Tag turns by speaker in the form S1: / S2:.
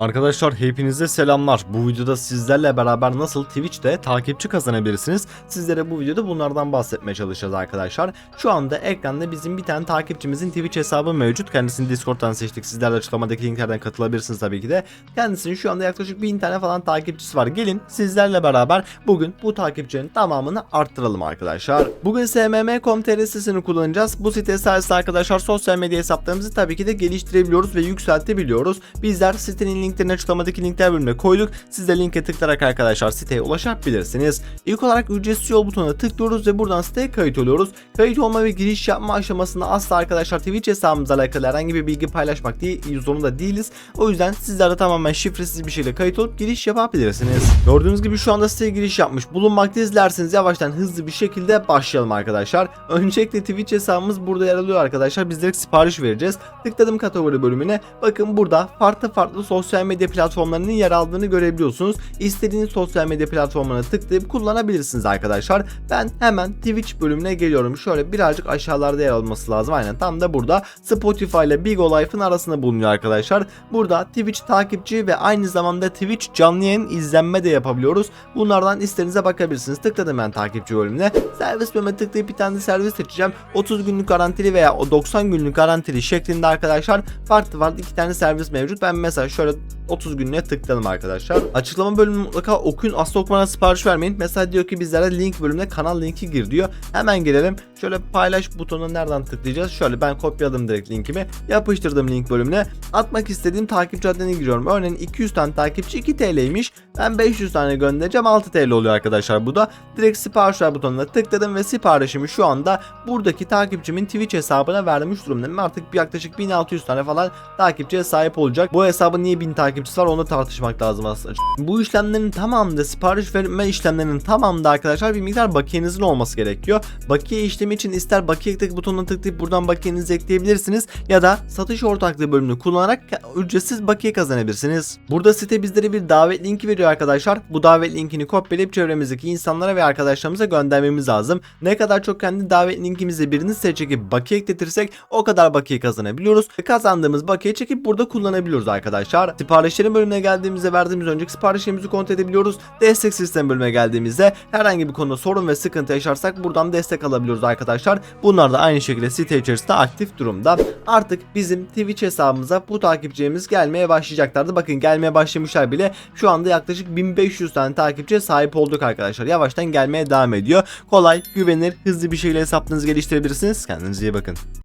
S1: Arkadaşlar hepinize selamlar. Bu videoda sizlerle beraber nasıl Twitch'te takipçi kazanabilirsiniz? Sizlere bu videoda bunlardan bahsetmeye çalışacağız arkadaşlar. Şu anda ekranda bizim bir tane takipçimizin Twitch hesabı mevcut. Kendisini Discord'dan seçtik. Sizler de açıklamadaki linklerden katılabilirsiniz tabii ki de. Kendisinin şu anda yaklaşık 1000 tane falan takipçisi var. Gelin sizlerle beraber bugün bu takipçilerin tamamını arttıralım arkadaşlar. Bugün smm.com.tr sitesini kullanacağız. Bu site sayesinde arkadaşlar sosyal medya hesaplarımızı tabii ki de geliştirebiliyoruz ve yükseltebiliyoruz. Bizler sitenin linklerini açıklamadaki linkler bölümüne koyduk. Siz de linke tıklayarak arkadaşlar siteye ulaşabilirsiniz. İlk olarak ücretsiz yol butonuna tıklıyoruz ve buradan siteye kayıt oluyoruz. Kayıt olma ve giriş yapma aşamasında asla arkadaşlar Twitch hesabımızla alakalı herhangi bir bilgi paylaşmak değil, zorunda değiliz. O yüzden sizler de tamamen şifresiz bir şekilde kayıt olup giriş yapabilirsiniz. Gördüğünüz gibi şu anda siteye giriş yapmış bulunmaktayız. Dilerseniz yavaştan hızlı bir şekilde başlayalım arkadaşlar. Öncelikle Twitch hesabımız burada yer alıyor arkadaşlar. Biz direkt sipariş vereceğiz. Tıkladım kategori bölümüne. Bakın burada farklı farklı sosyal medya platformlarının yer aldığını görebiliyorsunuz. İstediğiniz sosyal medya platformuna tıklayıp kullanabilirsiniz arkadaşlar. Ben hemen Twitch bölümüne geliyorum. Şöyle birazcık aşağılarda yer alması lazım. Aynen tam da burada Spotify ile Big O Life'ın arasında bulunuyor arkadaşlar. Burada Twitch takipçi ve aynı zamanda Twitch canlı yayın izlenme de yapabiliyoruz. Bunlardan istediğinize bakabilirsiniz. Tıkladım ben takipçi bölümüne. Servis bölümüne tıklayıp bir tane servis seçeceğim. 30 günlük garantili veya o 90 günlük garantili şeklinde arkadaşlar farklı farklı iki tane servis mevcut. Ben mesela şöyle 30 günlüğe tıkladım arkadaşlar. Açıklama bölümünü mutlaka okuyun. Asla okumadan sipariş vermeyin. Mesela diyor ki bizlere link bölümüne kanal linki gir diyor. Hemen gelelim. Şöyle paylaş butonuna nereden tıklayacağız? Şöyle ben kopyaladım direkt linkimi. Yapıştırdım link bölümüne. Atmak istediğim takipçi adını giriyorum. Örneğin 200 tane takipçi 2 TL'ymiş. Ben 500 tane göndereceğim 6 TL oluyor arkadaşlar bu da. Direkt sipariş ver butonuna tıkladım ve siparişimi şu anda buradaki takipçimin Twitch hesabına vermiş durumdayım. Artık yaklaşık 1600 tane falan takipçiye sahip olacak. Bu hesabın niye 1000 takipçisi var onu tartışmak lazım aslında. Bu işlemlerin tamamında sipariş verme işlemlerinin tamamında arkadaşlar bir miktar bakiyenizin olması gerekiyor. Bakiye işlemi için ister bakiye tık butonuna tıklayıp buradan bakiyenizi ekleyebilirsiniz ya da satış ortaklığı bölümünü kullanarak ücretsiz bakiye kazanabilirsiniz. Burada site bizlere bir davet linki veriyor arkadaşlar. Bu davet linkini kopyalayıp çevremizdeki insanlara ve arkadaşlarımıza göndermemiz lazım. Ne kadar çok kendi davet linkimizi birini size çekip bakiye ekletirsek o kadar bakiye kazanabiliyoruz. Kazandığımız bakiye çekip burada kullanabiliyoruz arkadaşlar. Siparişlerin bölümüne geldiğimizde verdiğimiz önceki siparişlerimizi kontrol edebiliyoruz. Destek sistem bölümüne geldiğimizde herhangi bir konuda sorun ve sıkıntı yaşarsak buradan destek alabiliyoruz arkadaşlar. Bunlar da aynı şekilde site içerisinde aktif durumda. Artık bizim Twitch hesabımıza bu takipçilerimiz gelmeye başlayacaklardı. Bakın gelmeye başlamışlar bile. Şu anda yaklaşık 1500 tane takipçiye sahip olduk arkadaşlar. Yavaştan gelmeye devam ediyor. Kolay, güvenilir, hızlı bir şekilde hesaplarınızı geliştirebilirsiniz. Kendinize iyi bakın.